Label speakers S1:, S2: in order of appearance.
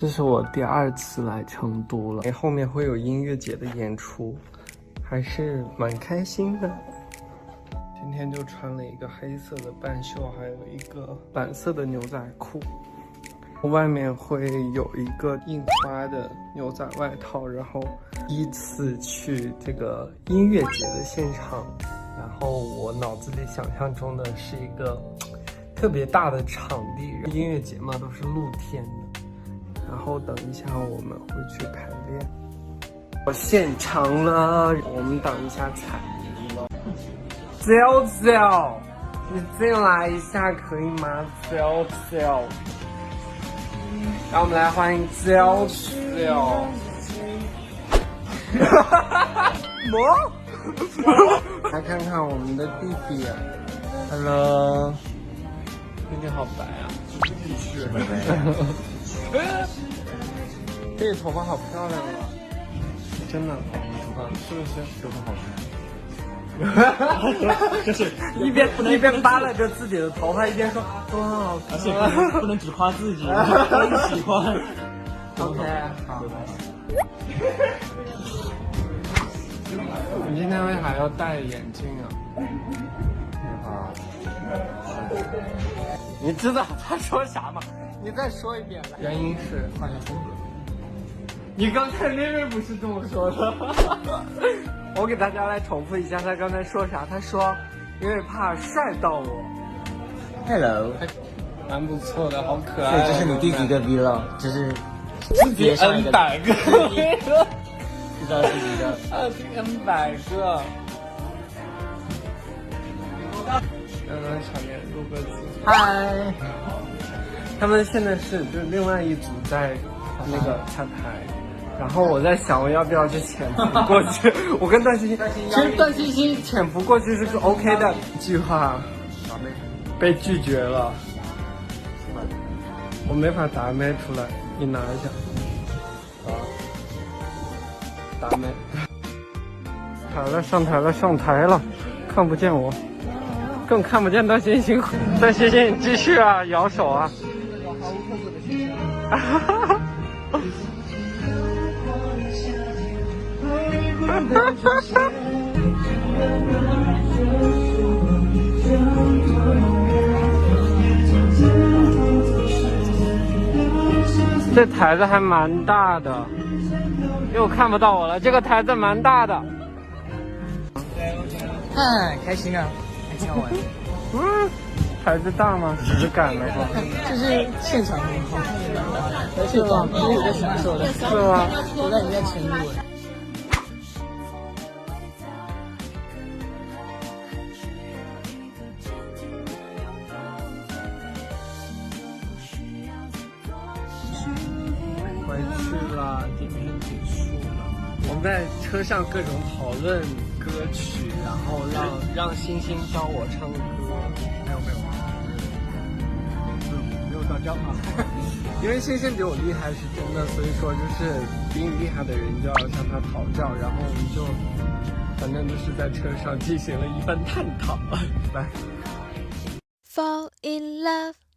S1: 这是我第二次来成都了，后面会有音乐节的演出，还是蛮开心的。今天就穿了一个黑色的半袖，还有一个蓝色的牛仔裤，外面会有一个印花的牛仔外套。然后第一次去这个音乐节的现场，然后我脑子里想象中的是一个特别大的场地，音乐节嘛都是露天的。然后等一下我们会去排练，我现场了，我们等一下彩铃了。娇娇，你进来一下可以吗？娇娇，让我们来欢迎娇娇。哈哈哈哈么？来看看我们的弟弟，Hello，弟弟好白啊，必须。这头发好漂亮啊！真的，是不是？
S2: 都很好
S1: 看。就是一边一边扒拉着自己的头发，一边说多好看。
S2: 而且不能只夸自己，很喜欢。
S1: OK，好。你今天为啥要戴眼镜啊？啊。你知道他说啥吗？你再说一遍来。原因是换下风格。你刚才明明不是这么说的。我给大家来重复一下他刚才说啥。他说因为怕帅到我。
S2: Hello，
S1: 蛮不错的，好可爱。
S2: 这是你第几个 vlog？这是
S1: 第 N 百个。
S2: 不知道第几个？
S1: 啊，第 N 百个。刚刚场面录个字。
S2: 嗨。
S1: 他们现在是就另外一组在那个彩排，然后我在想我要不要去潜伏过去。我跟段欣欣，其实段欣欣潜伏过去是个 OK 的。计划被拒绝了，我没法打麦出来，你拿一下。啊，打麦。好了，上台了，上台了，看不见我，更看不见段星星。段星星，继续啊，摇手啊。哈哈哈哈哈！这台子还蛮大的，又看不到我了。这个台子蛮大的。
S2: 嗯，开心啊！还挺好玩。嗯。
S1: 台子大吗？质感的话，
S2: 就是现场很好，而且吧，因为有在享受的，是
S1: 吗？
S2: 我在你在前路。
S1: 去了，今天结束了。我们在车上各种讨论歌曲，然后让让星星教我唱歌。
S2: 没有没有。
S1: 大家啊，因为星星比我厉害是真的，所以说就是比你厉害的人就要向他讨教，然后我们就反正就是在车上进行了一番探讨。来。Fall in love.